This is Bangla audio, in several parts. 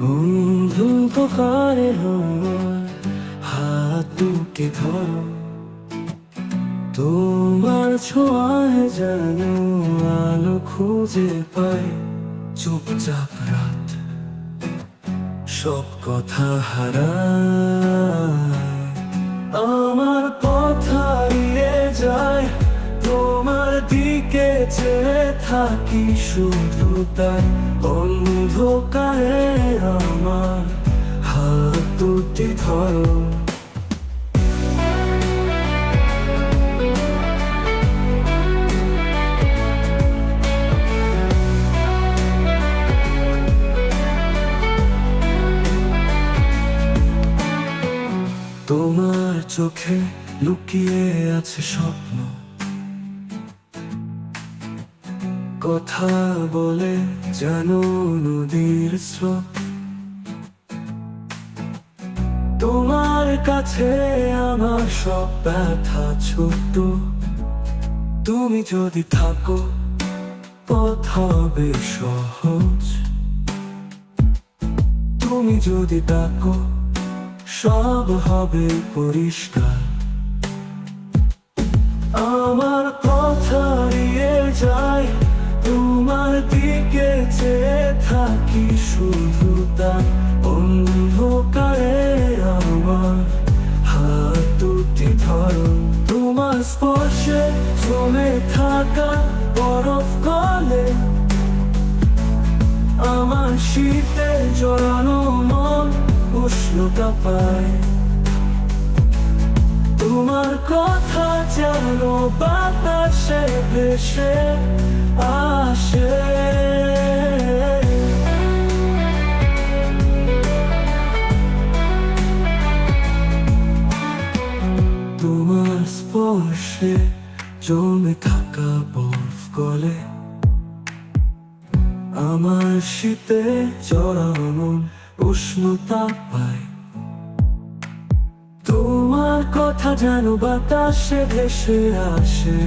বন্ধু পোকারে হাত দুটি ধরো। তোমার ছোঁয়ায় যেন আলো খুঁজে পাই। চুপচাপ রাত, সব কথা হারায়। আমার পথ হারিয়ে যায়, তোমার দিকে চেয়ে থাকি শুধু তাই অন্ধকারে আমার হাত দুটি ধরো। তোমার চোখে লুকিয়ে আছে স্বপ্ন। কথা বলে জানো নদীর স্রোত। তোমার কাছে আমার সব ব্যথা ছোট। তুমি যদি থাকো, পথ হবে সহজ। তুমি যদি ডাকো, সব হবে পরিষ্কার। আমার ধরো। তোমার থাকা বরফ গলে আমার শীতে জড়ানো মন উষ্ণতা পায়। তোমার কথা যেন বাতাসে ভেসে আসে স্পর্শে জমে থাকা বরফ গলে। আমার শীতে জড়ানো উষ্ণতা পায় তোমার কথা যেন বাতাসে ভেসে আসে।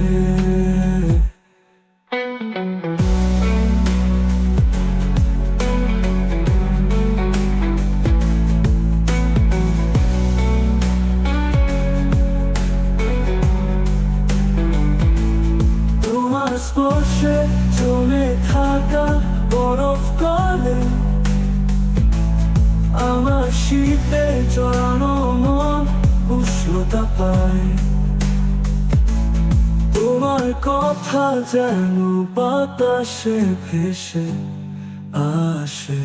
স্পর্শে জমে থাকা বরফ কালে আমার শীতে জড়ানো মন উষ্ণতা পায়। তোমার কথা যেন বাতাসে ভেসে আসে।